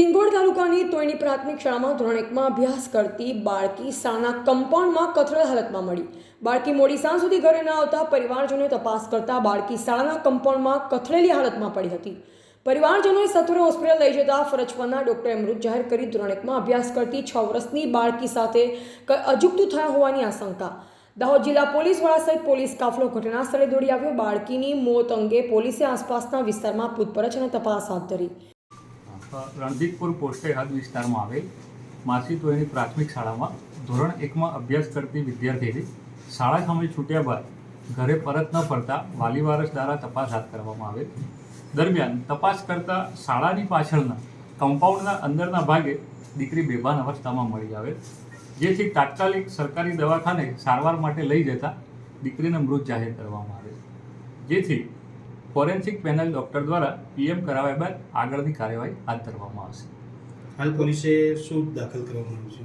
સિંગવડ તાલુકાની તોયની પ્રાથમિક શાળામાં ધોરણ એકમાં અભ્યાસ કરતી બાળકી શાળાના કમ્પાઉન્ડમાં કથળેલ હાલતમાં મળી. બાળકી મોડી સાંજ સુધી ઘરે ન આવતા પરિવારજનોએ તપાસ કરતા બાળકી શાળાના કમ્પાઉન્ડમાં કથળેલી હાલતમાં પડી હતી. પરિવારજનોએ સત્વરે હોસ્પિટલ લઈ જતા ફરજ પરના ડોક્ટરે મૃત જાહેર કરી ધોરણ એકમાં અભ્યાસ કરતી છ વર્ષની બાળકી સાથે અજુગતું થયા હોવાની આશંકા. દાહોદ જિલ્લા પોલીસ વડા સહિત પોલીસ કાફલો ઘટના સ્થળે દોડી આવ્યો. બાળકીની મોત અંગે પોલીસે આસપાસના વિસ્તારમાં પૂછપરછ અને તપાસ હાથ ધરી. રણજીતપુર પોસ્ટે હદ વિસ્તારમાં આવેલ. માસી તોયની પ્રાથમિક શાળામાં ધોરણ એકમાં અભ્યાસ કરતી વિદ્યાર્થીની શાળા સમય છૂટ્યા બાદ ઘરે પરત ન ફરતા વાલી વારસ દ્વારા તપાસ હાથ કરવામાં આવેલ. દરમિયાન તપાસ કરતા શાળાની પાછળના કમ્પાઉન્ડના અંદરના ભાગે દીકરી બેભાન અવસ્થામાં મળી આવેલ. જેથી તાત્કાલિક સરકારી દવાખાને સારવાર માટે લઈ જતા દીકરીને મૃત જાહેર કરવામાં આવેલ. જેથી ફોરેન્સિક પેનલ ડોક્ટર દ્વારા પીએમ કરાવ્યા બાદ આગળની કાર્યવાહી હાથ ધરવામાં આવશે. હાલ પોલીસે શું દાખલ કરવામાં આવ્યું છે?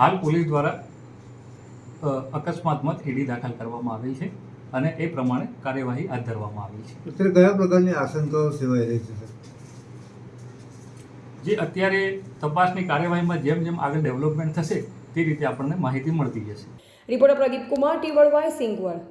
હાલ પોલીસ દ્વારા અકસ્માતમાં અકસ્માત ઈડી દાખલ કરવામાં આવી છે અને એ પ્રમાણે કાર્યવાહી હાથ ધરવામાં આવી છે. અત્યારે કયા પ્રકારની આશંકાઓ સેવાઈ રહી છે સર? જે અત્યારે તપાસની કાર્યવાહીમાં જેમ જેમ આગળ ડેવલપમેન્ટ થશે, તે રીતે આપણને માહિતી મળતી જશે. રિપોર્ટર પ્રદીપ કુમાર ટીવળવાય સિંગવડ.